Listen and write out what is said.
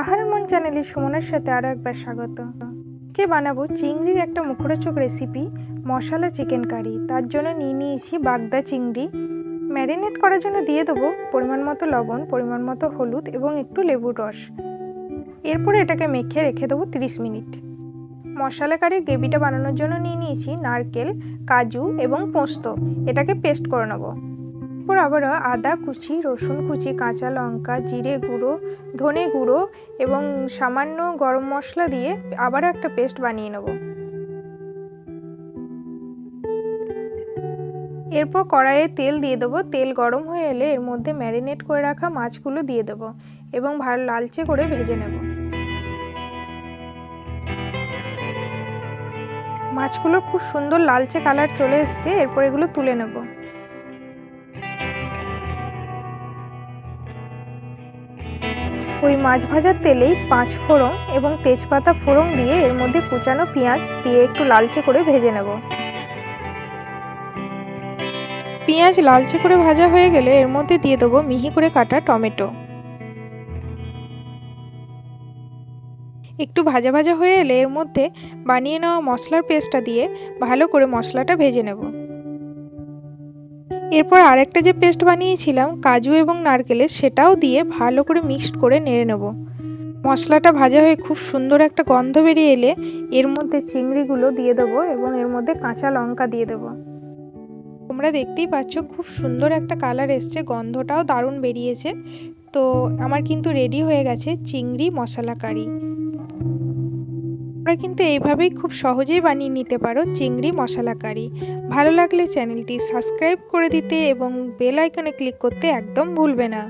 আহার মন চ্যানেলের সুমনের সাথে আরও একবার স্বাগত। কে বানাবো? চিংড়ির একটা মুখরোচক রেসিপি মশলা চিকেন কারি তার জন্য নিয়ে নিয়েছি বাগদা চিংড়ি। ম্যারিনেট করার জন্য দিয়ে দেবো পরিমাণ মতো লবণ, পরিমাণ মতো হলুদ এবং একটু লেবুর রস। এরপরে এটাকে মেখে রেখে দেবো তিরিশ মিনিট। মশলা কারি গ্রেভিটা বানানোর জন্য নিয়ে নিয়েছি নারকেল, কাজু এবং পোস্ত। এটাকে পেস্ট করে নেব। এরপর আবারও আদা কুচি, রসুন কুচি, কাঁচা লঙ্কা, জিরে গুঁড়ো, ধনে গুঁড়ো এবং সামান্য গরম মশলা দিয়ে আবারও একটা পেস্ট বানিয়ে নেব। এরপর কড়াইয়ে তেল দিয়ে দেবো। তেল গরম হয়ে এলে এর মধ্যে ম্যারিনেট করে রাখা মাছগুলো দিয়ে দেবো এবং ভালো লালচে করে ভেজে নেব। মাছগুলো খুব সুন্দর লালচে কালার চলে এসছে। এরপর এগুলো তুলে নেব। ওই মাছ ভাজার তেলেই পাঁচ ফোড়ন এবং তেজপাতা ফোড়ন দিয়ে এর মধ্যে কুচানো পেঁয়াজ দিয়ে একটু লালচে করে ভেজে নেব। পেঁয়াজ লালচে করে ভাজা হয়ে গেলে এর মধ্যে দিয়ে দেবো মিহি করে কাটা টমেটো। একটু ভাজা ভাজা হয়ে এলে এর মধ্যে বানিয়ে নেওয়া মশলার পেস্টটা দিয়ে ভালো করে মশলাটা ভেজে নেব। এরপর আরেকটা যে পেস্ট বানিয়েছিলাম, কাজু এবং নারকেলের, সেটাও দিয়ে ভালো করে মিক্সড করে নেড়ে নেব। মশলাটা ভাজা হয়ে খুব সুন্দর একটা গন্ধ বেরিয়ে এলে এর মধ্যে চিংড়িগুলো দিয়ে দেবো এবং এর মধ্যে কাঁচা লঙ্কা দিয়ে দেবো। তোমরা দেখতেই পাচ্ছ খুব সুন্দর একটা কালার এসছে, গন্ধটাও দারুণ বেরিয়েছে। তো আমার কিন্তু রেডি হয়ে গেছে চিংড়ি মশলা কারি তোমরা কিন্তু এইভাবেই খুব সহজেই বানিয়ে নিতে পারো চিংড়ি মশলা কারি ভালো লাগলে চ্যানেলটি সাবস্ক্রাইব করে দিতে এবং বেল আইকনে ক্লিক করতে একদম ভুলবে না।